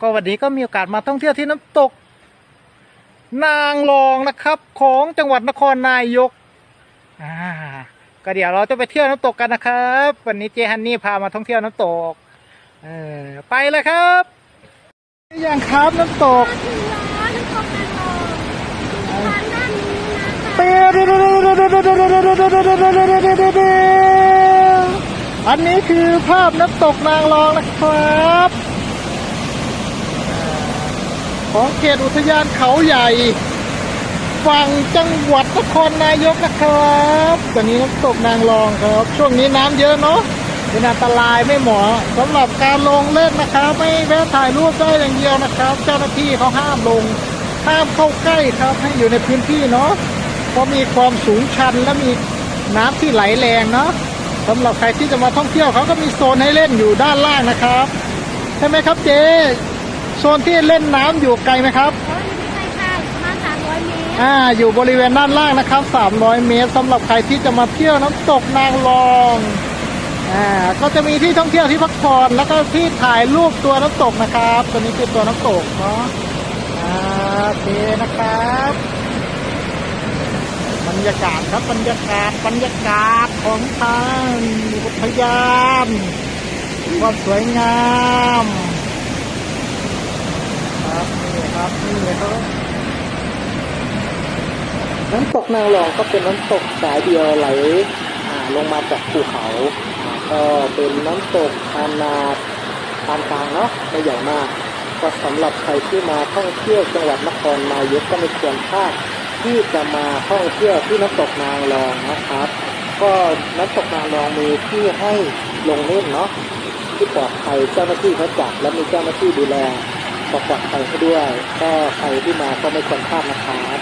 ก็วันนี้ก็มีโอกาสมาท่องเที่ยวที่น้ำตก นางรองนะครับ ของจังหวัดนครนายกอ่าก็เดี๋ยวเราจะไปเที่ยวน้ำตกกันนะครับ วันนี้เจฮันนี่พามาท่องเที่ยวน้ำตกเออไปเลยครับอย่างครับน้ำตกถึงแล้วน้ำตกนางรองทางด้านนี้นะคะเปียวอันนี้คือภาพน้ำตกนางรองนะครับ ของเขตอุทยานเขาใหญ่ฝั่งจังหวัดนครนายกนะครับตอนนี้น้ำตกนางรองครับ ช่วงนี้น้ำเยอะเนาะเป็นอันตรายไม่เหมาะสำหรับการลงเล่นนะครับ ไม่แวะถ่ายรูปได้อย่างเดียวนะครับ เจ้าหน้าที่เขาห้ามลงห้ามเข้าใกล้ครับ ให้อยู่ในพื้นที่เนาะเพราะมีความสูงชันและมีน้ำที่ไหลแรงเนาะสำหรับใครที่จะมาท่องเที่ยวเขาก็มีโซนให้เล่นอยู่ด้านล่างนะครับ ใช่ไหมครับเจ โซนที่เล่นน้ำอยู่ไกลไหมครับ โอ้ยไม่ใช่ค่ะประมาณ300 เมตร อ่า อยู่บริเวณด้านล่างนะครับ 300 เมตรสำหรับใครที่จะมาเที่ยวน้ำตกนางรอง อ่า ก็จะมีที่ท่องเที่ยวที่พักผ่อนแล้วก็ที่ถ่ายรูปตัวน้ำตกนะครับ ตัวนี้คือตัวน้ำตกเนาะ อ่าโอเคนะครับ บรรยากาศครับบรรยากาศบรรยากาศของทางอุทยานความสวยงามครับนี่ครับนี่ครับ น้ำตกนางรองก็เป็นน้ำตกสายเดียวไหลลงมาจากภูเขา ก็เป็นน้ำตกขนาดปานกลางเนาะไม่ใหญ่มาก ก็สำหรับใครที่มาท่องเที่ยวจังหวัดนครนายกก็ไม่ควรพลาดที่จะมาท่องเที่ยวที่น้ำตกนางรองนะครับ ก็น้ำตกนางรองมีที่ให้ลงเล่นเนาะที่ปลอดภัยเจ้าหน้าที่เขาจัดและมีเจ้าหน้าที่ดูแลปลอดภัยให้ด้วย ก็ใครที่มาก็ไม่ควรพลาดนะครับ